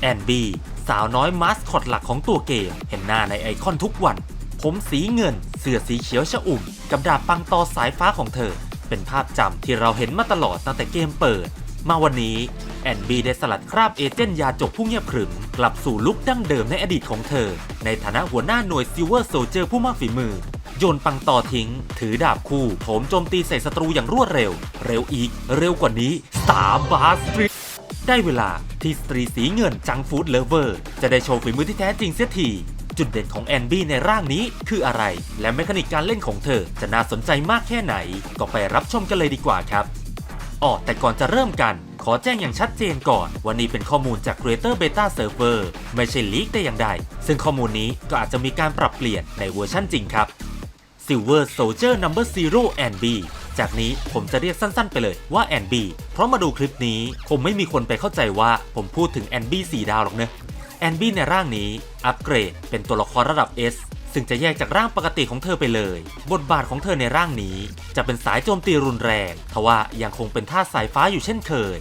แอนบีสาวน้อยมาสคอตหลักของตัวเกม เห็นหน้าในไอคอนทุกวัน ผมสีเงิน เสื้อสีเขียวชะอุ่ม กับดาบปังตอสายฟ้าของเธอ เป็นภาพจำที่เราเห็นมาตลอดตั้งแต่เกมเปิด มาวันนี้แอนบีได้สลัดคราบเอเจนต์ยาจกผู้เงียบขรึม กลับสู่ลุคดั้งเดิมในอดีตของเธอ ในฐานะหัวหน้าหน่วยซิลเวอร์โซเจอร์ผู้มากฝีมือ โยนปังต่อทิ้ง ถือดาบคู่โถมโจมตีใส่ศัตรูอย่างรวดเร็ว เร็วอีก เร็วกว่านี้สาร์บาสตรี ได้เวลาที่สตรีสีเงินจังฟู้ดเลเวอร์จะได้โชว์ฝีมือที่แท้จริงเสียที จุดเด่นของแอนบี้ในร่างนี้คืออะไร และแมคานิกการเล่นของเธอจะน่าสนใจมากแค่ไหน ก็ไปรับชมกันเลยดีกว่าครับอ๋อแต่ก่อนจะเริ่มกันขอแจ้งอย่างชัดเจนก่อน วันนี้เป็นข้อมูลจาก Creator Beta Server ไม่ใช่ลีกแต่อย่างใด ซึ่งข้อมูลนี้ก็อาจจะมีการปรับเปลี่ยนในเวอร์ชั่นจริงครับ Silver Soldier Number Zero and B จากนี้ผมจะเรียกสั้นๆ ไปเลยว่า and B เพราะมาดูคลิปนี้คงไม่มีคนไปเข้าใจว่าผมพูดถึง and B 4ดาวหรอกเนะ and B ในร่างนี้อัปเกรดเป็นตัวละครระดับ S ซึ่งจะแยกจากร่างปกติของเธอไปเลย บทบาทของเธอในร่างนี้ จะเป็นสายโจมตีรุนแรงทว่ายังคงเป็นท่าสายฟ้าอยู่เช่นเคย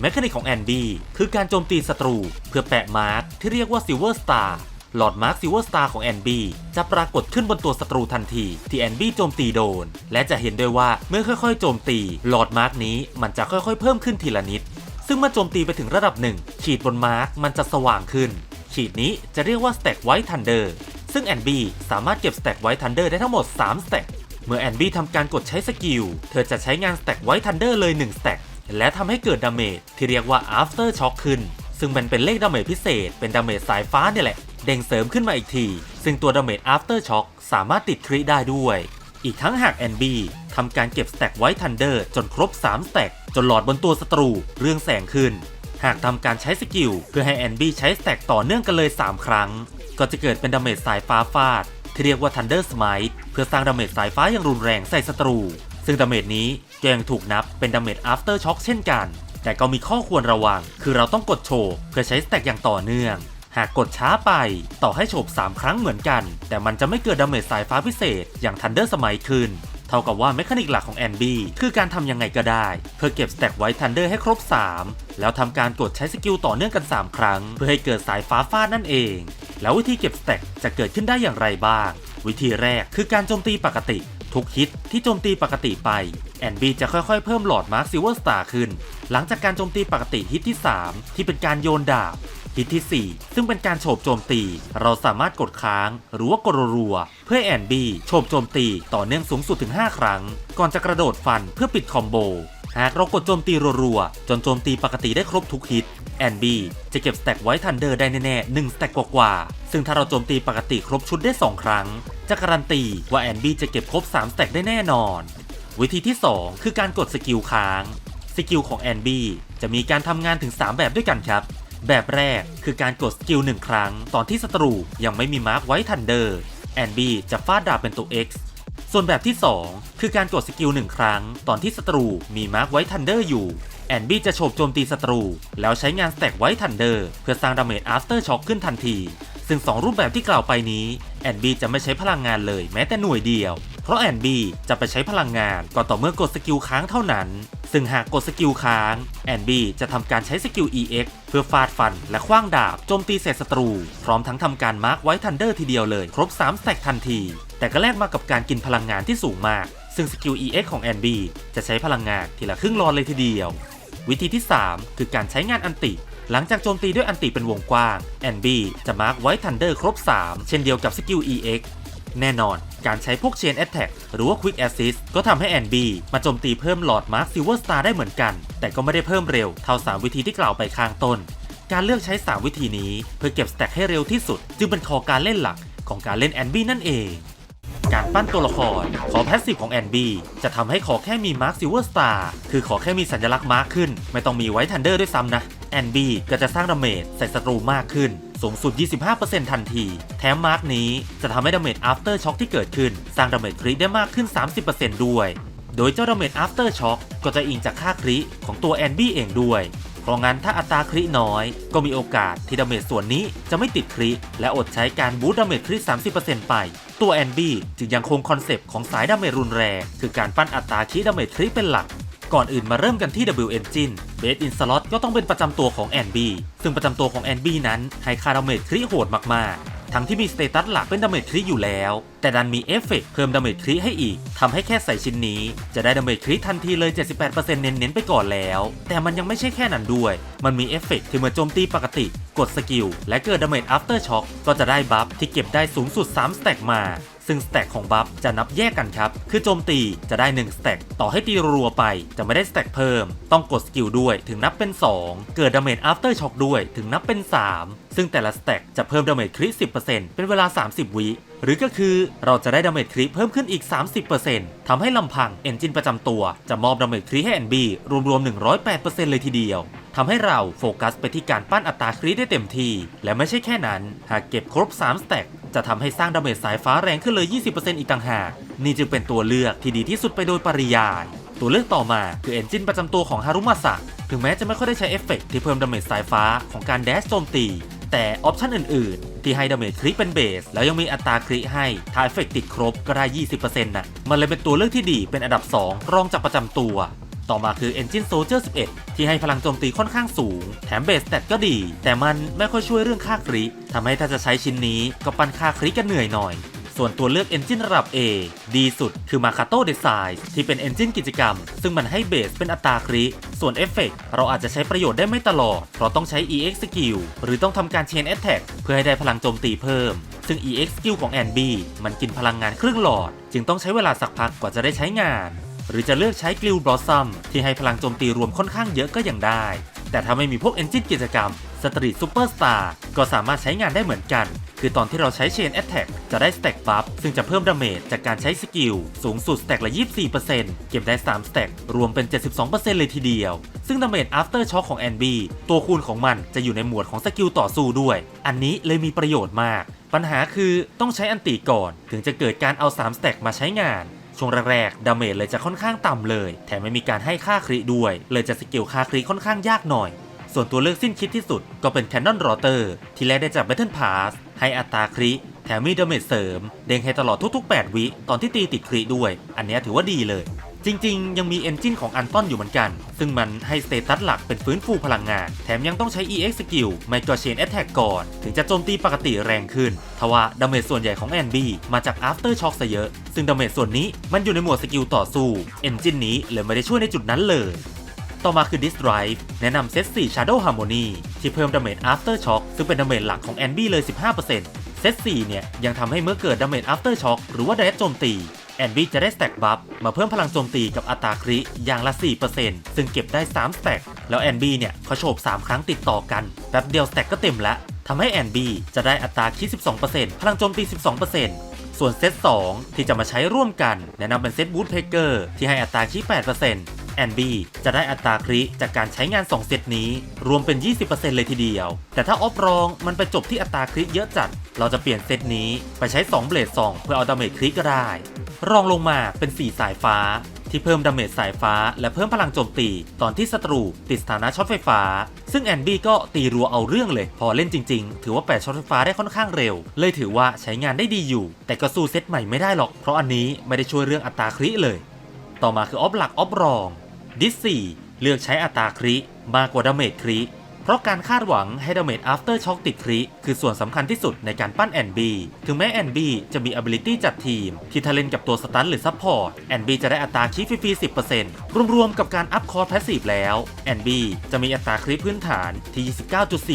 แมคานิกของแอนบีคือการโจมตีศัตรูเพื่อแปะมาร์กที่เรียกว่าซิลเวอร์สตาร์ หลอดมาร์กซิลเวอร์สตาร์ของแอนบี้จะปรากฏขึ้นบนตัวศัตรูทันทีที่แอนบี้โจมตีโดน และจะเห็นด้วยว่าเมื่อค่อยๆ โจมตีหลอดมาร์กนี้มันจะค่อยๆ เพิ่มขึ้นทีละนิด ซึ่งเมื่อโจมตีไปถึงระดับหนึ่งขีดบนมาร์กมันจะสว่างขึ้น ขีดนี้จะเรียกว่า Stack White Thunder ซึ่งแอนบี้สามารถเก็บ Stack White Thunder ได้ทั้งหมด3 Stack เมื่อแอนบี้ทำการกดใช้สกิลเธอจะใช้งาน Stack White Thunder เลย1 Stack และทำให้เกิดดาเมจที่เรียกว่า After Shock ขึ้น ซึ่งมันเป็นเลขดาเมจพิเศษเป็นดาเมจสายฟ้าเนี่ยแหละ เด้งเสริมขึ้นมาอีกที ซึ่งตัวดาเมจ After Shock สามารถติดคริได้ด้วย อีกทั้งหากแอนบี้ทำการเก็บ Stack White Thunder จนครบ3 Stack จนหลอดบนตัวศัตรูเรื่องแสงขึ้น หากทำการใช้สกิลเพื่อให้แอนบี้ใช้สแต็กต่อเนื่องกันเลย 3 ครั้ง ก็จะเกิดเป็นดาเมจสายฟ้าฟาด ที่เรียกว่า Thunder Smite เพื่อสร้างดาเมจสายฟ้าอย่างรุนแรงใส่ศัตรู ซึ่งดาเมจนี้ก็ยังถูกนับเป็นดาเมจ After Shock เช่นกัน แต่ก็มีข้อควรระวัง คือเราต้องกดโชว์เพื่อใช้สแต็กอย่างต่อเนื่อง หากกดช้าไป ต่อให้โฉบ3 ครั้งเหมือนกัน แต่มันจะไม่เกิดดาเมจสายฟ้าพิเศษ อย่าง Thunder Smite ขึ้นเท่ากับว่าเมคานิกหลักของแอนบี้คือการทำยังไงก็ได้ เพื่อเก็บสแต็กไว้ทันเดอร์ให้ครบ 3 แล้วทำการกดใช้สกิลต่อเนื่องกัน 3 ครั้ง เพื่อให้เกิดสายฟ้าฟาดนั่นเอง แล้ววิธีเก็บสแต็กจะเกิดขึ้นได้อย่างไรบ้าง วิธีแรกคือการโจมตีปกติ ทุกฮิตที่โจมตีปกติไปแอนบีจะค่อยๆ เพิ่มหลอดมาร์คซิลเวอร์สตาร์ขึ้น หลังจากการโจมตีปกติฮิตที่ 3 ที่เป็นการโยนดาบ ฮิตที่ 4 ซึ่งเป็นการโฉบโจมตี เราสามารถกดค้าง หรือว่ากดรัวๆเพื่อแอนบี้โฉบโจมตีต่อเนื่องสูงสุดถึง 5 ครั้ง ก่อนจะกระโดดฟันเพื่อปิดคอมโบ หากเรากดโจมตีรัวๆ จนโจมตีปกติได้ครบทุกฮิตแอนบีจะเก็บสแต็กไว้ทันเดอร์ได้แน่ๆ1สแต็กกว่าๆ ซึ่งถ้าเราโจมตีปกติครบชุดได้ 2 ครั้ง จะการันตีว่าแอนบีจะเก็บครบ3สแต็กได้แน่นอน วิธีที่ 2 คือการกดสกิลค้าง สกิลของแอนบีจะมีการทำงานถึง 3 แบบด้วยกันครับ แบบแรกคือการกดสกิลหนึ่งครั้ง ตอนที่ศัตรูยังไม่มีมาร์กไว้ทันเดอร์แอนบี้จะฟาดดาบเป็นตัว X ส่วนแบบที่ 2 คือการกดสกิลหนึ่งครั้ง ตอนที่ศัตรูมีมาร์กไว้ทันเดอร์อยู่แอนบี้จะโฉบโจมตีศัตรู แล้วใช้งานสแต็กไว้ทันเดอร์เพื่อสร้างดาเมจ after shock ขึ้นทันที ซึ่ง 2 รูปแบบที่กล่าวไปนี้แอนบี้จะไม่ใช้พลังงานเลยแม้แต่หน่วยเดียว เพราะแอนบีจะไปใช้พลังงานก็ต่อเมื่อกดสกิลค้างเท่านั้น ซึ่งหากกดสกิลค้างแอนบีจะทำการใช้สกิล EX เพื่อฟาดฟันและคว้างดาบโจมตีใส่ศัตรู พร้อมทั้งทำการมาร์กไว้ทันเดอร์ทีเดียวเลย ครบ3สแต็กทันที แต่ก็แลกมากับการกินพลังงานที่สูงมาก ซึ่งสกิล EX ของแอนบีจะใช้พลังงานทีละครึ่งหลอดเลยทีเดียว วิธีที่ 3 คือการใช้งานอันติหลังจากโจมตีด้วยอันติเป็นวงกว้างแอนบีจะมาร์กไว้ทันเดอร์ครบ 3 เช่นเดียวกับสกิล EX แน่นอน การใช้พวก Chain Attack หรือว่า Quick Assist ก็ทำให้แอนบี้มาโจมตีเพิ่มหลอดมาร์คซิลเวอร์สตาร์ได้เหมือนกัน แต่ก็ไม่ได้เพิ่มเร็วเท่า 3 วิธีที่กล่าวไปข้างต้น การเลือกใช้ 3 วิธีนี้ เพื่อเก็บสแต็กให้เร็วที่สุด จึงเป็นคอการเล่นหลักของการเล่นแอนบี้นั่นเองการปั้นตัวละคร ขอแพสซีฟของแอนบี้จะทำให้ขอแค่มีมาร์คซิลเวอร์สตาร์คือขอแค่มีสัญลักษณ์มาร์คขึ้น ไม่ต้องมีไว้ทันเดอร์ด้วยซ้ำนะแอนบี้ก็จะสร้างดาเมจใส่ศัตรูมากขึ้น สูงสุด 25%ทันที แถมมาร์กนี้จะทำให้ดาเมจ after shock ที่เกิดขึ้น สร้างดาเมจคริได้มากขึ้น 30%ด้วย โดยเจ้าดาเมจ after shock ก็จะอิงจากค่าคริของตัวแอนบี้เองด้วย เพราะงั้นถ้าอัตราคริน้อย ก็มีโอกาสที่ดาเมจส่วนนี้จะไม่ติดคริและอดใช้การบูตดาเมจคริ30%ไปตัวแอนบี้จึงยังคงคอนเซปต์ของสายดาเมจรุนแรงคือการปั้นอัตราคริดาเมจคริเป็นหลัก ก่อนอื่นมาเริ่มกันที่ W Engine Base in Slot ก็ต้องเป็นประจำตัวของแอนบีซึ่งประจำตัวของแอนบีนั้นให้คาดาเมจคริโหดมากๆ ทั้งที่มีสเตตัสหลักเป็นดาเมจคริอยู่แล้ว แต่ดันมีเอฟเฟกต์เพิ่มดาเมจคริให้อีกทำให้แค่ใส่ชิ้นนี้ จะได้ดาเมจคริทันทีเลย 78%เน้นๆไปก่อนแล้ว แต่มันยังไม่ใช่แค่นั้นด้วย มันมีเอฟเฟกต์ที่เมื่อโจมตีปกติ กดสกิลและเกิดดาเมจ after shock ก็จะได้บัฟที่เก็บได้สูงสุด3สแต็กมา ซึ่งสแต็กของบัฟจะนับแยกกันครับ คือโจมตีจะได้1สแต็กต่อให้ตีรัวไปจะไม่ได้สแต็กเพิ่ม ต้องกดสกิลด้วยถึงนับเป็น 2 เกิดดาเมจ after shock ด้วยถึงนับเป็น 3 ซึ่งแต่ละสแต็กจะเพิ่มดาเมจคริ10%เป็นเวลา 30 วิหรือก็คือเราจะได้ดาเมจคริเพิ่มขึ้นอีก 30%ทำให้ลำพังเอนจินประจำตัวจะมอบดาเมจคริให้ NB รวมๆ 108%เลยทีเดียว ทำให้เราโฟกัสไปที่การปั้นอัตราคริได้เต็มที่ และไม่ใช่แค่นั้น หากเก็บครบ 3 สแต็กจะทำให้สร้างดาเมจสายฟ้าแรงขึ้นเลย 20%อีกต่างหาก นี่จึงเป็นตัวเลือกที่ดีที่สุดไปโดยปริยาย ตัวเลือกต่อมาคือเอนจินประจำตัวของฮารุมาสะถึงแม้จะไม่ค่อยได้ใช้เอฟเฟกต์ที่เพิ่มดาเมจสายฟ้าของการแดชโจมตี แต่ออปชันอื่น ๆ ที่ให้ดาเมจคริเป็นเบส แล้วยังมีอัตราคริให้ถ้าเอฟเฟกต์ติดครบก็ได้ 20%นะมันเลยเป็นตัวเลือกที่ดีเป็นอันดับ 2 รองจากประจำตัว ต่อมาคือ Engine Soldier 11 ที่ให้พลังโจมตีค่อนข้างสูง แถมเบสแตทก็ดี แต่มันไม่ค่อยช่วยเรื่องค่าคริทำให้ถ้าจะใช้ชิ้นนี้ก็ปันค่าคริกันเหนื่อยหน่อย ส่วนตัวเลือก Engine ระดับ A ดีสุดคือ Makato Design ที่เป็น Engine กิจกรรม ซึ่งมันให้เบสเป็นอัตราคริส่วนเอฟเฟกเราอาจจะใช้ประโยชน์ได้ไม่ตลอด เพราะต้องใช้ EX Skill หรือต้องทำการ Chain Attack เพื่อให้ได้พลังโจมตีเพิ่มซึ่ง EX Skill ของ NB มันกินพลังงานครึ่งหลอด จึงต้องใช้เวลาสักพักกว่าจะได้ใช้งาน หรือจะเลือกใช้กลิวบลอสซัมที่ให้พลังโจมตีรวมค่อนข้างเยอะก็ยังได้ แต่ถ้าไม่มีพวกเอนจินกิจกรรมสตรีทซูเปอร์สตาร์ก็สามารถใช้งานได้เหมือนกัน คือตอนที่เราใช้เชนแอตแทกจะได้สแต็กบัฟซึ่งจะเพิ่มดาเมจจากการใช้สกิล สูงสุดสแต็กละ 24%เก็บได้ 3 สแต็กรวมเป็น 72%เลยทีเดียว ซึ่งดาเมจ after shock ของ NB ตัวคูณของมันจะอยู่ในหมวดของสกิลต่อสู้ด้วย อันนี้เลยมีประโยชน์มาก ปัญหาคือต้องใช้อันติก่อน ถึงจะเกิดการเอา 3 สแต็กมาใช้งาน ช่วงแรกๆดาเมจเลยจะค่อนข้างต่ำเลย แถมไม่มีการให้ค่าคริด้วย เลยจะสกิลค่าคริค่อนข้างยากหน่อย ส่วนตัวเลือกสิ้นคิดที่สุดก็เป็นแคนนอนรอเตอร์ที่แลกได้จาก Battle Pass ให้อัตราคริแถมมีดาเมจเสริม เด้งให้ตลอดทุกๆ 8 วิตอนที่ตีติดคริด้วย อันนี้ถือว่าดีเลย จริง ๆ ยังมีเอนจินของอันตอนอยู่เหมือนกัน ซึ่งมันให้สเตตัสหลักเป็นฟื้นฟูพลังงาน แถมยังต้องใช้ EX Skill ไม่ก็ Chain Attack ก่อน ถึงจะโจมตีปกติแรงขึ้น ทว่าดาเมจส่วนใหญ่ของ NB มาจาก After Shock ซะเยอะ ซึ่งดาเมจส่วนนี้มันอยู่ในหมวดสกิลต่อสู้เอนจินนี้เลยไม่ได้ช่วยในจุดนั้นเลยต่อมาคือ Disk Drive แนะนำเซต 4 Shadow Harmony ที่เพิ่มดาเมจ After Shock ซึ่งเป็นดาเมจหลักของ NB เลย 15%เซต 4 เนี่ย ยังทำให้เมื่อเกิดดาเมจ After Shock หรือว่า Dash โจมตี แอนบีจะได้สแต็กบัฟมาเพิ่มพลังโจมตีกับอัตราคริอย่างละ 4%ซึ่งเก็บได้3สแต็กแล้วแอนบีเนี่ยเขาโฉบ3 ครั้งติดต่อกันแป๊บเดียวสแต็กก็เต็มแล้วทำให้แอนบีจะได้อัตราคริ12%พลังโจมตี 12%ส่วนเซต2ที่จะมาใช้ร่วมกันแนะนำเป็นเซตบูทเพเกอร์ที่ให้อัตราคริ8% NB จะได้อัตราคริจากการใช้งาน 2 เซตนี้ รวมเป็น 20%เลยทีเดียว แต่ถ้าออฟรองมันไปจบที่อัตราคริเยอะจัด เราจะเปลี่ยนเซตนี้ไปใช้ 2 เบลด2เพื่อเอาดาเมจคริก็ได้ รองลงมาเป็น 4 สายฟ้า ที่เพิ่มดาเมจสายฟ้า และเพิ่มพลังโจมตี ตอนที่ศัตรูติดสถานะช็อตไฟฟ้า ซึ่งแอนบี้ก็ตีรัวเอาเรื่องเลย พอเล่นจริง ๆ ถือว่าแปดช็อตไฟฟ้าได้ค่อนข้างเร็ว เลยถือว่าใช้งานได้ดีอยู่ แต่ก็สู้เซตใหม่ไม่ได้หรอก เพราะอันนี้ไม่ได้ช่วยเรื่องอัตราคริเลย ต่อมาคือออฟหลักออฟรอง ดิสสี่เลือกใช้อัตราคริมากกว่าดาเมจคริ เพราะการคาดหวังให้ดาเมจ after shock ติดคริคือส่วนสำคัญที่สุดในการปั้น NB ถึงแม้ NB จะมี ability จัดทีม ที่ถ้าเล่นกับตัวสตันหรือซัพพอร์ต NB จะได้อัตราคริฟรีๆ10%รวมๆกับการอัพคอร์ passive แล้ว NB จะมีอัตราคริพื้นฐานที่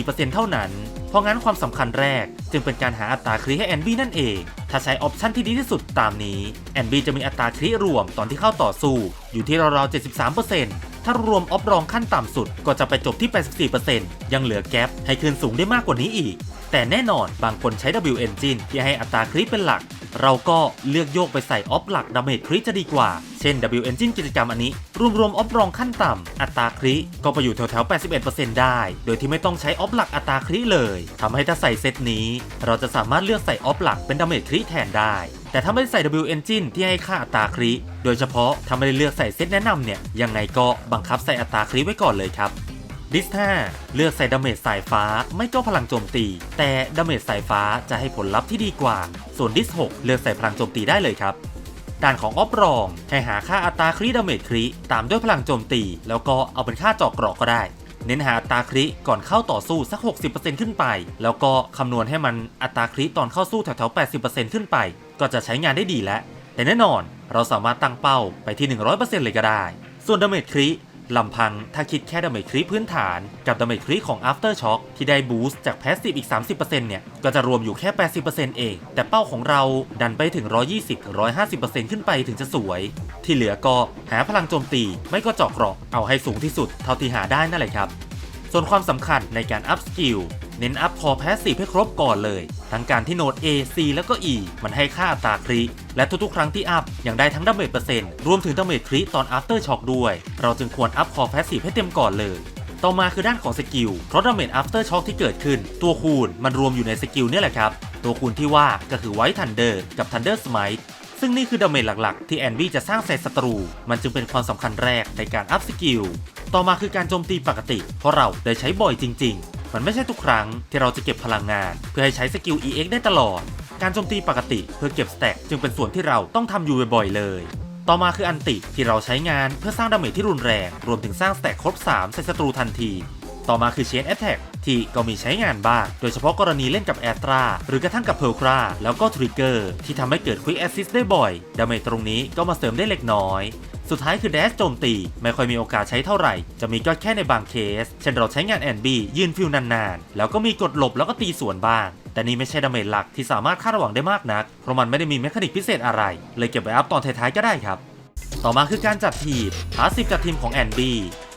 29.4%เท่านั้นเพราะงั้นความสำคัญแรก จึงเป็นการหาอัตราคริให้ NB นั่นเอง ถ้าใช้ออปชันที่ดีที่สุดตามนี้ NB จะมีอัตราคริรวมตอนที่เข้าต่อสู้อยู่ที่ราวๆ73% ถ้ารวมออฟรองขั้นต่ำสุด ก็จะไปจบที่ 84%ยังเหลือแกลบให้คืนสูงได้มากกว่านี้อีก แต่แน่นอนบางคนใช้ W Engine ที่ให้อัตราคลิปเป็นหลัก เราก็เลือกโยกไปใส่ออฟหลักดาเมจคริจะดีกว่า เช่น W Engine กิจกรรมอันนี้ รวมๆออฟรองขั้นต่ำอัตราคริก็ไปอยู่แถวๆ81%ได้ โดยที่ไม่ต้องใช้ออฟหลักอัตราคริเลยทำให้ถ้าใส่เซตนี้ เราจะสามารถเลือกใส่ออฟหลักเป็นดาเมจคริแทนได้แต่ถ้าไม่ได้ใส่ W Engine ที่ให้ค่าอัตราคริโดยเฉพาะถ้าไม่ได้เลือกใส่เซตแนะนำเนี่ยยังไงก็บังคับใส่อัตราคริไว้ก่อนเลยครับ ดิส5เลือกใส่ดาเมจสายฟ้าไม่ก็พลังโจมตี แต่ดาเมจสายฟ้าจะให้ผลลัพธ์ที่ดีกว่า ส่วนดิส6เลือกใส่พลังโจมตีได้เลยครับด้านของออฟรองให้หาค่าอัตราคริดาเมจคริตามด้วยพลังโจมตี แล้วก็เอาเป็นค่าเจอกเกราะก็ได้ เน้นหาอัตราคริก่อนเข้าต่อสู้สัก 60%ขึ้นไป แล้วก็คำนวณให้มันอัตราคริตอนเข้าสู้แถวๆ80%ขึ้นไป ก็จะใช้งานได้ดีแล้วแต่แน่นอนเราสามารถตั้งเป้าไปที่ 100%เลยก็ได้ ส่วนดาเมจคริ ลำพังถ้าคิดแค่ดาเมจครีพื้นฐาน กับดาเมจครีของ After Shock ที่ได้บูสต์จากแพสซีฟอีก 30%เนี่ย ก็จะรวมอยู่แค่ 80%เอง แต่เป้าของเราดันไปถึง 120-150%ขึ้นไปถึงจะสวย ที่เหลือก็หาพลังโจมตีไม่ก็เจาะกรอกเอาให้สูงที่สุดเท่าที่หาได้นั่นแหละครับ ส่วนความสำคัญในการอัพสกิล เน้นอัพคอแพสซีฟให้ครบก่อนเลย ทั้งการที่โนด A C แล้วก็ E มันให้ค่าอัตราคริและทุกๆ ครั้งที่อัพยังได้ทั้งดาเมจเปอร์เซ็นต์รวมถึงดาเมจคริตอน after shock ด้วย เราจึงควรอัพคอแพสซีฟให้เต็มก่อนเลยต่อมาคือด้านของสกิล เพราะดาเมจ after shock ที่เกิดขึ้น ตัวคูณมันรวมอยู่ในสกิลเนี่ยแหละครับ ตัวคูณที่ว่าก็คือ White Thunder กับ Thunder Smite ซึ่งนี่คือดาเมจหลักๆ ที่แอนบี้จะสร้างใส่ศัตรู มันจึงเป็นความสำคัญแรกในการอัพสกิล ต่อมาคือการโจมตีปกติ เพราะเราได้ใช้บ่อยจริง ๆ มันไม่ใช่ทุกครั้งที่เราจะเก็บพลังงาน เพื่อให้ใช้สกิล EX ได้ตลอด การโจมตีปกติเพื่อเก็บสแต็กจึงเป็นส่วนที่เราต้องทำอยู่บ่อยๆเลย ต่อมาคืออันติที่เราใช้งานเพื่อสร้างดาเมจที่รุนแรง รวมถึงสร้างสแต็กครบ 3 ใส่ศัตรูทันที ต่อมาคือเชนแอตแทกที่ก็มีใช้งานบ้าง โดยเฉพาะกรณีเล่นกับแอตราหรือกระทั่งกับเพลคราแล้วก็ทริกเกอร์ที่ทำให้เกิดควิกแอสซิสได้บ่อย ดาเมจตรงนี้ก็มาเสริมได้เล็กน้อย สุดท้ายคือแดชโจมตี ไม่ค่อยมีโอกาสใช้เท่าไหร่ จะมีก็แค่ในบางเคส เช่นเราใช้งานแอนบียืนฟิลนานๆ แล้วก็มีกดหลบแล้วก็ตีสวนบ้าง แต่นี่ไม่ใช่ดาเมจหลักที่สามารถคาดหวังได้มากนัก เพราะมันไม่ได้มีเมคานิกพิเศษอะไร เลยเก็บไว้อัพตอนท้ายๆก็ได้ครับ ต่อมาคือการจัดทีมพาสซีฟจัดทีมของแอนบี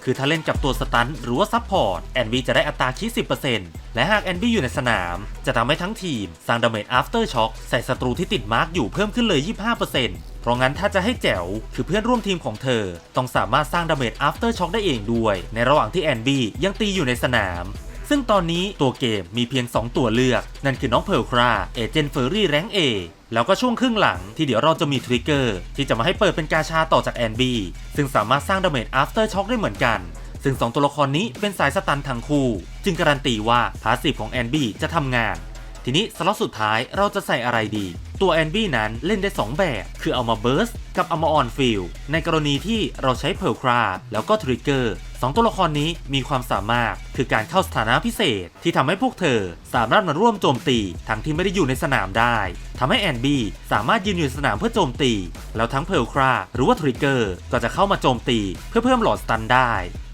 คือถ้าเล่นกับตัวสตันหรือว่าซับพอร์ตแอนบีจะได้อัตราคิด10%และหากแอนบีอยู่ในสนาม จะทำให้ทั้งทีมสร้างดาเมจ after shock ใส่ศัตรูที่ติดมาร์กอยู่เพิ่มขึ้นเลย 25% เพราะงั้นถ้าจะให้แจ๋วคือเพื่อนร่วมทีมของเธอ ต้องสามารถสร้างดาเมจ after shock ได้เองด้วย ในระหว่างที่แอนบียังตีอยู่ในสนาม ซึ่งตอนนี้ตัวเกมมีเพียง 2 ตัวเลือก นั่นคือน้องเพลคราเอเจนเฟอร์รี่แรงเอแล้วก็ช่วงครึ่งหลังที่เดี๋ยวเราจะมีทริกเกอร์ที่จะมาให้เปิดเป็นกาชาต่อจากแอนบีซึ่งสามารถสร้างดาเมจ after shock ได้เหมือนกันซึ่ง 2 ตัวละครนี้เป็นสายสตันทั้งคู่ จึงการันตีว่าพาสซีฟของแอนบี้จะทำงาน ทีนี้สล็อตสุดท้ายเราจะใส่อะไรดี ตัวแอนบี้นั้นเล่นได้ 2 แบบ คือเอามาเบิร์สกับเอามาออนฟิลในกรณีที่เราใช้เพลคราแล้วก็ทริกเกอร์ สองตัวละครนี้มีความสามารถคือการเข้าสถานะพิเศษ ที่ทำให้พวกเธอสามารถมาร่วมโจมตีทั้งที่ไม่ได้อยู่ในสนามได้ทำให้แอนบี้สามารถยืนอยู่ในสนามเพื่อโจมตี แล้วทั้งเพลคราหรือว่าทริกเกอร์ก็จะเข้ามาโจมตีเพื่อเพิ่มหลอดสตันได้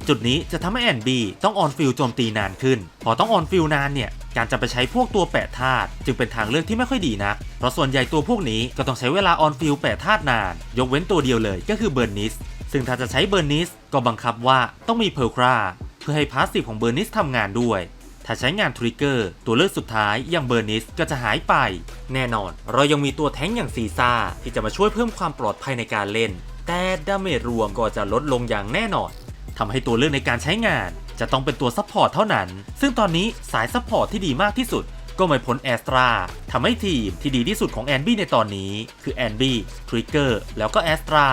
จุดนี้จะทำให้แอนบีต้องออนฟิลโจมตีนานขึ้น พอต้องออนฟิลนานเนี่ย การจะไปใช้พวกตัวแปะธาตุจึงเป็นทางเลือกที่ไม่ค่อยดีนะเพราะส่วนใหญ่ตัวพวกนี้ก็ต้องใช้เวลาออนฟิลแปะธาตุนาน ยกเว้นตัวเดียวเลยก็คือเบิร์นิส ซึ่งถ้าจะใช้เบิร์นิสก็บังคับว่าต้องมีเพลคราเพื่อให้พาสซีฟของเบิร์นิสทำงานด้วย ถ้าใช้งานทริกเกอร์ตัวเลือกสุดท้ายอย่างเบอร์นิสก็จะหายไป แน่นอน เรายังมีตัวแท้งอย่างซีซ่าที่จะมาช่วยเพิ่มความปลอดภัยในการเล่น แต่ดาเมจรวมก็จะลดลงอย่างแน่นอนทำให้ตัวเลือกในการใช้งาน จะต้องเป็นตัวซัพพอร์ตเท่านั้น ซึ่งตอนนี้สายซัพพอร์ตที่ดีมากที่สุดก็ไม่พ้นแอสตราทำให้ทีมที่ดีที่สุดของแอนบี้ในตอนนี้ คือแอนบี้ทริกเกอร์แล้วก็แอสตรา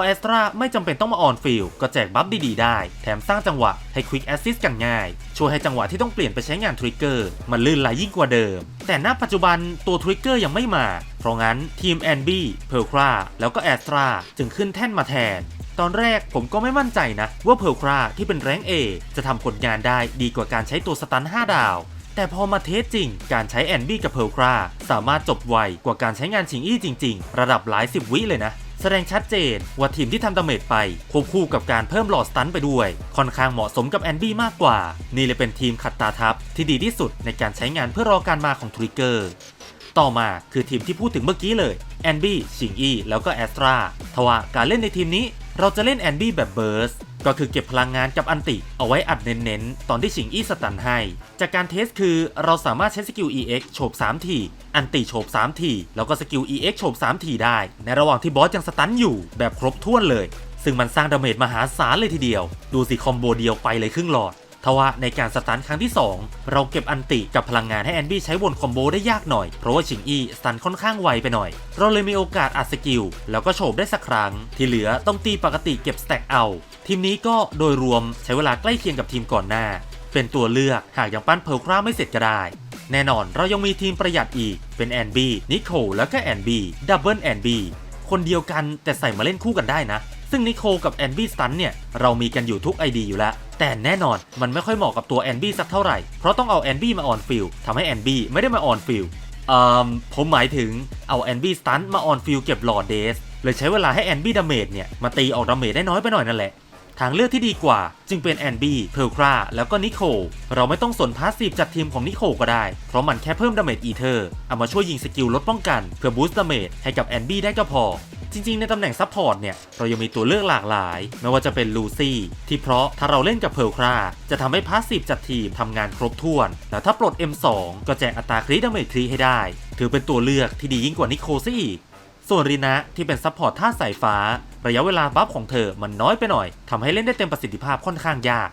อแอสตราไม่จำเป็นต้องมาออนฟิลก็แจกบัฟดีๆได้ แถมสร้างจังหวะให้ควิกแอสซิสกันง่าย ช่วยให้จังหวะที่ต้องเปลี่ยนไปใช้งานทริกเกอร์มันลื่นไหลยิ่งกว่าเดิม แต่ณปัจจุบันตัวทริกเกอร์ยังไม่มา เพราะงั้นทีมแอนบี้เพลคราแล้วก็แอสตราจึงขึ้นแท่นมาแทนตอนแรกผมก็ไม่มั่นใจนะ ว่าเพลคราที่เป็นแรงเอจะทำผลงานได้ดีกว่าการใช้ตัวสตัน 5 ดาว แต่พอมาเทสจริง การใช้แอนบี้กับเพลคราสามารถจบไวกว่าการใช้งานชิงอี้จริง ๆ ระดับหลายสิบวิเลยนะ แสดงชัดเจนว่าทีมที่ทำดาเมจไป ควบคู่กับการเพิ่มหลอดสตันไปด้วย ค่อนข้างเหมาะสมกับแอนบี้มากกว่า นี่เลยเป็นทีมขัดตาทับที่ดีที่สุดในการใช้งานเพื่อรอการมาของทริกเกอร์ต่อมาคือทีมที่พูดถึงเมื่อกี้เลยแอนบี้ชิงอี้แล้วก็แอสตราทว่าการเล่นในทีมนี้เราจะเล่นแอนบี้แบบเบิร์สก็คือเก็บพลังงานกับอันติ เอาไว้อัดเน้นๆ ตอนที่ชิงอี้สตันให้ จากการเทสคือเราสามารถใช้สกิล EX โฉบ3ที อันติโฉบ3ทีแล้วก็สกิล EX โฉบ3ทีได้ ในระหว่างที่บอสยังสตันอยู่แบบครบถ้วนเลย ซึ่งมันสร้างดาเมจมหาศาลเลยทีเดียว ดูสิคอมโบเดียวไปเลยครึ่งหลอดทว่าในการสตันครั้งที่ 2 เราเก็บอันติกับพลังงานให้แอนบี้ใช้วนคอมโบได้ยากหน่อย เพราะว่าชิงอี้สตันค่อนข้างไวไปหน่อย เราเลยมีโอกาสอัดสกิล แล้วก็โฉบได้สักครั้ง ที่เหลือต้องตีปกติเก็บสแต็กเอา ทีมนี้ก็โดยรวมใช้เวลาใกล้เคียงกับทีมก่อนหน้า เป็นตัวเลือกหากยังปั้นเพลคราไม่เสร็จก็ได้ แน่นอนเรายังมีทีมประหยัดอีกเป็นแอนบีนิโคลแล้วก็แอนบีดับเบิลแอนบีคนเดียวกันแต่ใส่มาเล่นคู่กันได้นะ ซึ่งนิโคกับแอนบี้สตันเนี่ย เรามีกันอยู่ทุก ID อยู่แล้ว แต่แน่นอนมันไม่ค่อยเหมาะกับตัวแอนบี้สักเท่าไหร่ เพราะต้องเอาแอนบี้มาออนฟิลทำให้แอนบี้ไม่ได้มาออนฟิลเอ่อผมหมายถึงเอาแอนบี้สตันมาออนฟิลเก็บหลอดเดสเลยใช้เวลาให้แอนบี้ดาเมจเนี่ย มาตีออกดาเมจได้น้อยไปหน่อยนั่นแหละ ทางเลือกที่ดีกว่า จึงเป็นแอนบี้เพลคราแล้วก็นิโคเราไม่ต้องสนพาสซีฟจากทีมของนิโคก็ได้ เพราะมันแค่เพิ่มดาเมจอีเทอร์เอามาช่วยยิงสกิลลดป้องกันเพื่อบูสต์ดาเมจให้กับแอนบี้ได้ก็พอจริงๆ ในตำแหน่งซัพพอร์ตเนี่ย เรายังมีตัวเลือกหลากหลาย ไม่ว่าจะเป็นลูซี่ ที่เพราะถ้าเราเล่นกับเพลคราจะทำให้พาสซีฟจากทีมทำงานครบถ้วน แล้วถ้าปลด M2 ก็แจกอัตราคริดาเมจครีให้ได้ ถือเป็นตัวเลือกที่ดียิ่งกว่านิโคซะอีก ส่วนรีนะที่เป็นซัพพอร์ตท่าสายฟ้า ระยะเวลาบัฟของเธอมันน้อยไปหน่อยทำให้เล่นได้เต็มประสิทธิภาพค่อนข้างยาก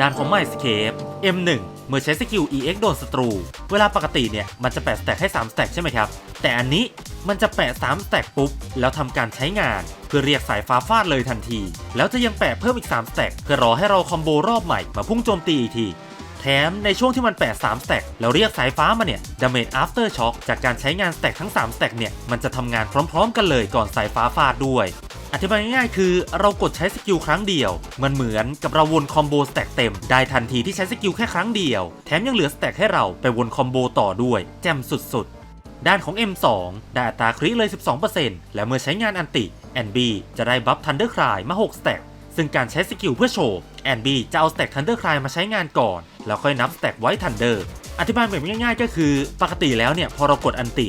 ด้านของ My Escape M1 เมื่อใช้สกิล EX โดนศัตรู เวลาปกติเนี่ยมันจะแปะสแต็กให้ 3 สแต็กใช่ไหมครับ แต่อันนี้มันจะแปะ 3 สแต็กปุ๊บ แล้วทำการใช้งาน เพื่อเรียกสายฟ้าฟาดเลยทันที แล้วจะยังแปะเพิ่มอีก 3 สแต็กเพื่อรอให้เราคอมโบรอบใหม่มาพุ่งโจมตีอีกที แถมในช่วงที่มันแปะ3สแต็กแล้วเรียกสายฟ้ามาเนี่ยดาเมจ after shock จากการใช้งานสแต็กทั้ง3สแต็กเนี่ย มันจะทำงานพร้อมๆ กันเลยก่อนสายฟ้าฟาดด้วย อธิบายง่ายๆคือเรากดใช้สกิลครั้งเดียว มันเหมือนกับเราวนคอมโบสแต็กเต็ม ได้ทันทีที่ใช้สกิลแค่ครั้งเดียว แถมยังเหลือสแต็กให้เราไปวนคอมโบต่อด้วย แจ่มสุดๆด้านของ M2 ได้อัตราคริเลย 12%และเมื่อใช้งานอันติ NB จะได้บัฟทันเดอร์คลายมา 6 สแต็กซึ่งการใช้สกิลเพื่อโชว์ NB จะเอาสแต็กทันเดอร์คลายมาใช้งานก่อน แล้วค่อยนับสแต็กไว้ทันเดอร์อธิบายแบบง่ายๆ ก็คือ ปกติแล้วเนี่ยพอเรากดอันติ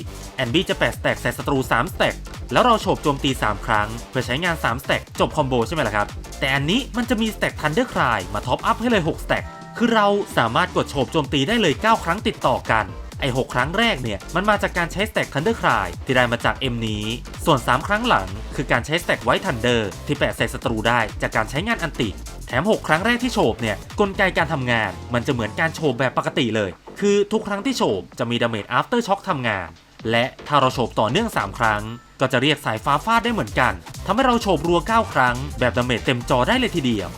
NB จะแปะสแต็กใส่ศัตรู3สแต็กแล้วเราโฉบโจมตี 3 ครั้ง เพื่อใช้งาน 3 สแต็กจบคอมโบใช่ไหมล่ะครับ แต่อันนี้มันจะมีสแต็กทันเดอร์คลายมาท็อปอัพให้เลย 6 สแต็กคือเราสามารถกดโฉบโจมตีได้เลย 9 ครั้งติดต่อกัน ไอ้6ครั้งแรกเนี่ย มันมาจากการใช้สแต็กทันเดอร์คลายที่ได้มาจาก M นี้ ส่วน 3 ครั้งหลัง คือการใช้สแต็กไว้ทันเดอร์ที่แปะใส่ศัตรูได้จากการใช้งานอันติ แถม 6 ครั้งแรกที่โฉบเนี่ยกลไกการทำงาน มันจะเหมือนการโฉบแบบปกติเลย คือทุกครั้งที่โฉบจะมีดาเมจ after shock ทำงาน และถ้าเราโฉบต่อเนื่อง 3 ครั้ง ก็จะเรียกสายฟ้าฟาดได้เหมือนกันทำให้เราโฉบรัว 9 ครั้ง แบบดาเมจเต็มจอได้เลยทีเดียว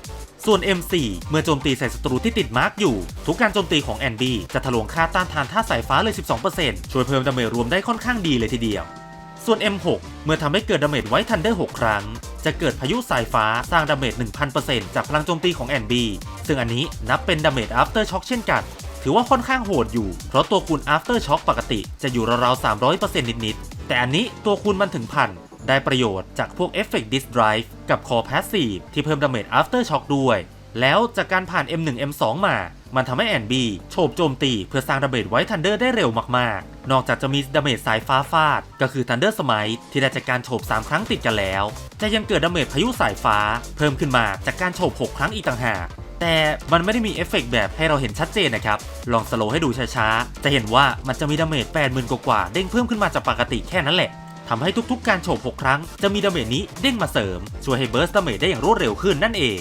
ส่วน M4 เมื่อโจมตีใส่ศัตรูที่ติดมาร์กอยู่ ทุกการโจมตีของ NB จะทะลวงค่าต้านทานท่าสายฟ้าเลย 12%ช่วยเพิ่มดาเมจรวมได้ค่อนข้างดีเลยทีเดียว ส่วน M6 เมื่อทำให้เกิดดาเมจไว้ทันเดอร์6ครั้ง จะเกิดพายุสายฟ้าสร้างดาเมจ 1000%จากพลังโจมตีของ NB ซึ่งอันนี้นับเป็นดาเมจ after shock เช่นกันถือว่าค่อนข้างโหดอยู่ เพราะตัวคูณ after shock ปกติจะอยู่ราวๆ300%นิดๆ แต่อันนี้ตัวคูณมันถึงพัน ได้ประโยชน์จากพวก Effect Disk Drive กับ Core Passive ที่เพิ่มดาเมจ after shock ด้วย แล้วจากการผ่าน M1 M2 มา มันทำให้แอนบีโฉบโจมตีเพื่อสร้างดาเมจไว้ทันเดอร์ได้เร็วมากๆ นอกจากจะมีดาเมจสายฟ้าฟาด ก็คือทันเดอร์สมัยที่ได้จากการโฉบ 3 ครั้งติดกันแล้ว จะยังเกิดดาเมจพายุสายฟ้า เพิ่มขึ้นมาจากการโฉบ 6 ครั้งอีกต่างหากแต่มันไม่ได้มีเอฟเฟกต์แบบให้เราเห็นชัดเจนนะครับ ลองสโลว์ให้ดูช้าๆ จะเห็นว่ามันจะมีดาเมจ 80,000 กว่าๆ เด้งเพิ่มขึ้นมาจากปกติแค่นั้นแหละ ทำให้ทุกๆ การโฉบ6ครั้งจะมีดาเมจนี้เด้งมาเสริม ช่วยให้เบิร์สดาเมจได้อย่างรวดเร็วขึ้นนั่นเอง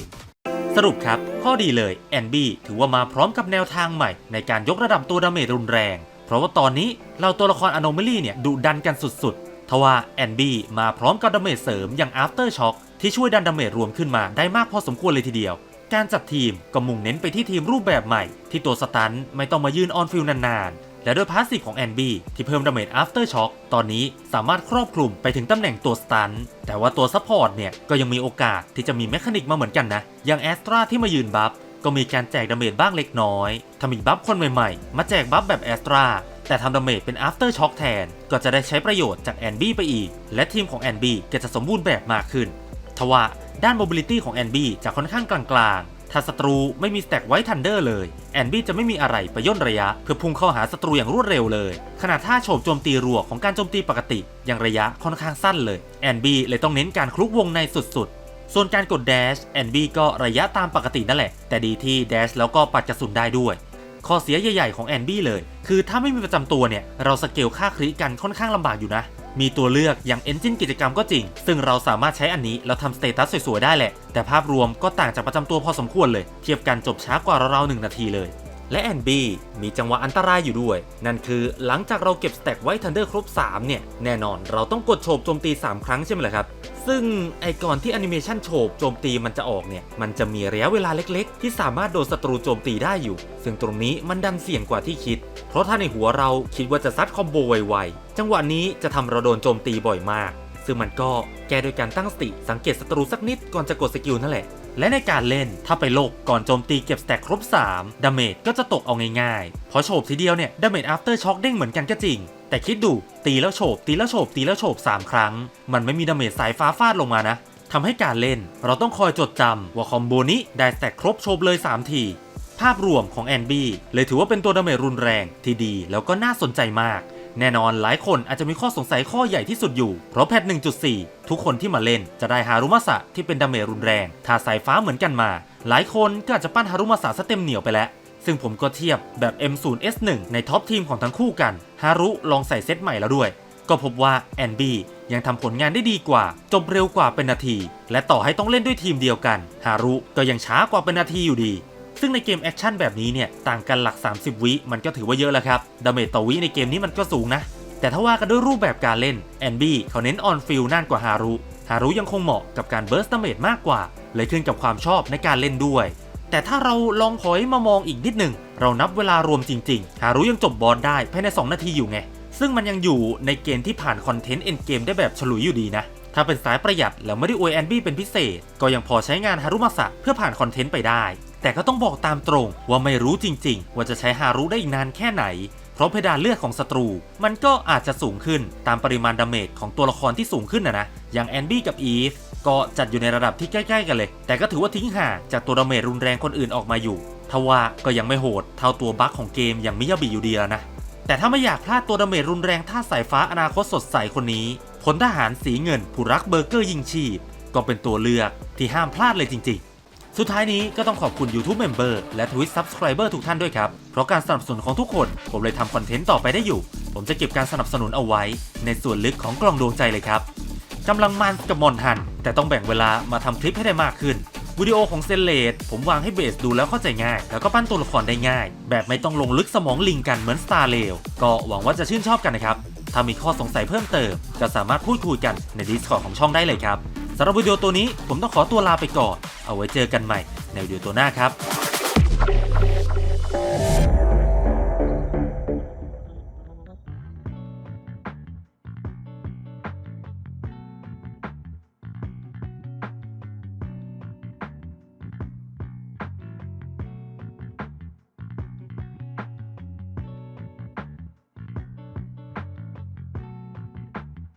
สรุปครับ ข้อดีเลยแอนบี้ถือว่ามาพร้อมกับแนวทางใหม่ ในการยกระดับตัวดาเมจรุนแรง เพราะว่าตอนนี้เราตัวละครอโนม a ลี่เนี่ยดุดันกันสุดๆทว่าแอนบี้มาพร้อมกับดาเมจเสริมอย่าง After Shock ที่ช่วยดันดาเมจรวมขึ้นมาได้มากพอสมควรเลยทีเดียวการจัดทีมก็มุ่งเน้นไปที่ทีมรูปแบบใหม่ ที่ตัวสตันไม่ต้องมายืนออนฟิลนานๆ และด้วยพาสซีฟของ NB ที่เพิ่มดาเมจ After Shock ตอนนี้สามารถครอบคลุมไปถึงตำแหน่งตัวสตันแต่ว่าตัวซัพพอร์ตเนี่ยก็ยังมีโอกาสที่จะมีแมคานิกมาเหมือนกันนะอย่างแอสตราที่มายืนบัฟก็มีการแจกดาเมจบ้างเล็กน้อยถ้ามีบัฟคนใหม่ๆ มาแจกบัฟแบบแอสตราแต่ทำดาเมจเป็น After Shock แทน ก็จะได้ใช้ประโยชน์จาก NB ไปอีก และทีมของ NB ก็จะสมบูรณ์แบบมากขึ้นทว่าด้าน mobility ของ NB จะค่อนข้างกลางๆ ถ้าศัตรูไม่มีสแต็กไว้ทันเดอร์เลยแอนบี้จะไม่มีอะไรไปย่นระยะ เพื่อพุ่งเข้าหาศัตรูอย่างรวดเร็วเลย ขนาดท่าโฉบโจมตีรัวของการโจมตีปกติยังระยะค่อนข้างสั้นเลยแอนบี้เลยต้องเน้นการคลุกวงในสุดๆ ส่วนการกดแดชแอนบี้ก็ระยะตามปกตินั่นแหละ แต่ดีที่แดชแล้วก็ปัดกระสุนได้ด้วย ข้อเสียใหญ่ๆของแอนบี้เลย คือถ้าไม่มีประจำตัวเนี่ยเราสเกลค่าคริกันค่อนข้างลำบากอยู่นะ มีตัวเลือกอย่าง engine กิจกรรมก็จริง ซึ่งเราสามารถใช้อันนี้แล้วทำสเตตัสสวยๆได้แหละ แต่ภาพรวมก็ต่างจากประจำตัวพอสมควรเลย เทียบกันจบช้ากว่าราวๆหนึ่งนาทีเลย และแอนบีมีจังหวะอันตรายอยู่ด้วย นั่นคือหลังจากเราเก็บสแต็กไว้ทันเดอร์ครบ 3 เนี่ย แน่นอนเราต้องกดโฉบโจมตี 3 ครั้งใช่ไหมล่ะครับ ซึ่งไอก่อนที่แอนิเมชันโฉบโจมตีมันจะออกเนี่ย มันจะมีระยะเวลาเล็กๆ ที่สามารถโดนศัตรูโจมตีได้อยู่ ซึ่งตรงนี้มันดันเสี่ยงกว่าที่คิด เพราะถ้าในหัวเราคิดว่าจะซัดคอมโบไวๆจังหวะนี้จะทำเราโดนโจมตีบ่อยมาก ซึ่งมันก็แก้โดยการตั้งสติสังเกตศัตรูสักนิดก่อนจะกดสกิลนั่นแหละ และในการเล่นถ้าไปโลกก่อนโจมตีเก็บสแต็กครบ 3ดาเมจก็จะตกเอาง่ายๆ เพราะโฉบทีเดียวเนี่ยดาเมจ after shock เด้งเหมือนกันก็จริง แต่คิดดูตีแล้วโฉบตีแล้วโฉบตีแล้วโฉบ3 ครั้ง มันไม่มีดาเมจสายฟ้าฟาดลงมานะทำให้การเล่น เราต้องคอยจดจำว่าคอมโบนี้ได้สแต็กครบโฉบเลย 3 ทีภาพรวมของแอนบี้เลยถือว่าเป็นตัวดาเมจรุนแรงที่ดีแล้วก็น่าสนใจมาก แน่นอนหลายคนอาจจะมีข้อสงสัยข้อใหญ่ที่สุดอยู่ เพราะแพท 1.4 ทุกคนที่มาเล่นจะได้ฮารุมาสะที่เป็นดาเมจรุนแรง ถ้าสายฟ้าเหมือนกันมา หลายคนก็อาจจะปั้นฮารุมาสะซะเต็มเหนียวไปแล้ว ซึ่งผมก็เทียบแบบ M0S1 ในท็อปทีมของทั้งคู่กัน ฮารุลองใส่เซตใหม่แล้วด้วย ก็พบว่าแอนบียังทำผลงานได้ดีกว่า จบเร็วกว่าเป็นนาที และต่อให้ต้องเล่นด้วยทีมเดียวกัน ฮารุก็ยังช้ากว่าเป็นนาทีอยู่ดี ซึ่งในเกมแอคชั่นแบบนี้เนี่ยต่างกันหลัก 30 วิมันก็ถือว่าเยอะแล้วครับดาเมจต่อวิในเกมนี้มันก็สูงนะ แต่ถ้าว่ากันด้วยรูปแบบการเล่นแอนบี้เขาเน้นออนฟิลน่านกว่าฮารุฮารุยังคงเหมาะกับการเบิร์สดาเมจมากกว่า เลยขึ้นกับความชอบในการเล่นด้วย แต่ถ้าเราลองถอยมามองอีกนิดหนึ่งเรานับเวลารวมจริงๆฮารุยังจบบอสได้ภายใน 2 นาทีอยู่ไงซึ่งมันยังอยู่ในเกณฑ์ที่ผ่านคอนเทนต์เอ็นเกมได้แบบฉลุยอยู่ดีนะถ้าเป็นสายประหยัดแล้วไม่ได้อวยแอนบี้เป็นพิเศษ ก็ยังพอใช้งานฮารุมาสะเพื่อผ่านคอนเทนต์ไปได้ แต่ก็ต้องบอกตามตรงว่าไม่รู้จริง ๆ ว่าจะใช้ฮารุได้อีกนานแค่ไหน เพราะเพดานเลือดของศัตรู มันก็อาจจะสูงขึ้นตามปริมาณดาเมจของตัวละครที่สูงขึ้นนะนะ อย่างแอนบี้กับอีฟก็จัดอยู่ในระดับที่ใกล้ๆกันเลย แต่ก็ถือว่าทิ้งห่างจากตัวดาเมจรุนแรงคนอื่นออกมาอยู่ทว่าก็ยังไม่โหดเท่าตัวบั๊กของเกมอย่างมิยาบิอยู่ดีแล้วนะ แต่ถ้าไม่อยากพลาดตัวดาเมจรุนแรงท่าสายฟ้าอนาคตสดใสคนนี้พลทหารสีเงินผู้รักเบอร์เกอร์ยิงชีพ ก็เป็นตัวเลือกที่ห้ามพลาดเลยจริงๆ สุดท้ายนี้ก็ต้องขอบคุณ YouTube Member และ Twitch Subscriber ทุกท่านด้วยครับ เพราะการสนับสนุนของทุกคน ผมเลยทำคอนเทนต์ต่อไปได้อยู่ ผมจะเก็บการสนับสนุนเอาไว้ ในส่วนลึกของกล่องดวงใจเลยครับกำลังมันกับมอนหัน แต่ต้องแบ่งเวลามาทำคลิปให้ได้มากขึ้นวิดีโอของเซนเลดผมวางให้เบสดูแล้วเข้าใจง่าย แล้วก็ปั้นตัวละครได้ง่าย แบบไม่ต้องลงลึกสมองลิงกันเหมือน Star r a i l ก็หวังว่าจะชื่นชอบกันนะครับ ถ้ามีข้อสงสัยเพิ่มเติม ก็สามารถพูดคุยกันใน Discord ของช่องได้เลยครับ สำหรับวิดีโอตัวนี้ผมต้องขอตัวลาไปก่อน เอาไว้เจอกันใหม่ในวิดีโอตัวหน้าครับ